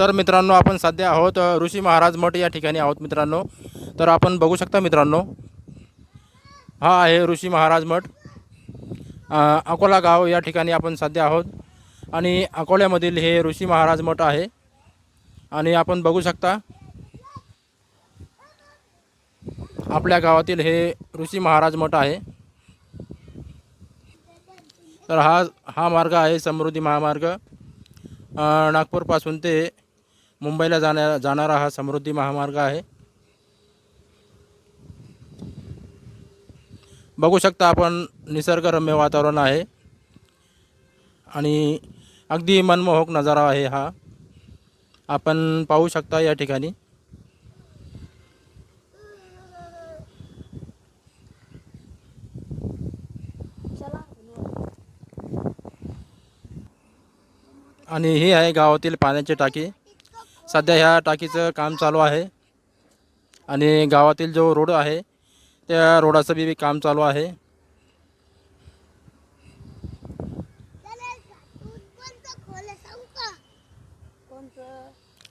तर मित्रांनो आपण सध्या आहोत ऋषी महाराज मठ या ठिकाणी आहोत मित्रांनो. तर आपण बघू शकता मित्रांनो हा आहे ऋषी महाराज मठ. अकोला गाव या ठिकाणी आपण सध्या आहोत आणि अकोल्यामधील हे ऋषी महाराज मठ आहे. आणि आपण बघू शकता आपल्या गावातील हे ऋषी महाराज मठ आहे. तर हा हा मार्ग आहे समृद्धी महामार्ग. नागपूरपासून ते मुंबईला जाण्या जाणारा हा समृद्धी महामार्ग आहे. बघू शकता आपण निसर्गरम्य वातावरण आहे. आणि अगदी मनमोहक नजारा आहे हा. आपण पाहू शकता या ठिकाणी. आणि ही आहे गावातील पाण्याची टाकी. सध्या ह्या टाकीचं काम चालू आहे. आणि गावातील जो रोड आहे त्या रोडाचं बी काम चालू आहे.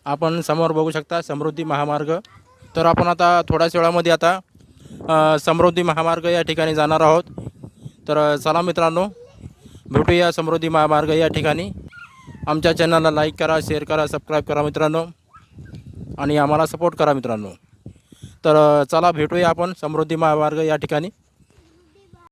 आपण समोर बघू शकता समृद्धी महामार्ग. तर आपण आता थोड्याच वेळामध्ये आता समृद्धी महामार्ग या ठिकाणी जाणार आहोत. तर चला मित्रांनो भेटूया समृद्धी महामार्ग या ठिकाणी. आमच्या चॅनलला लाईक करा शेअर करा सबस्क्राईब करा मित्रांनो. आणि आम्हाला सपोर्ट करा मित्रांनो. तर चला भेटूया आपण समृद्धी महामार्ग या ठिकाणी.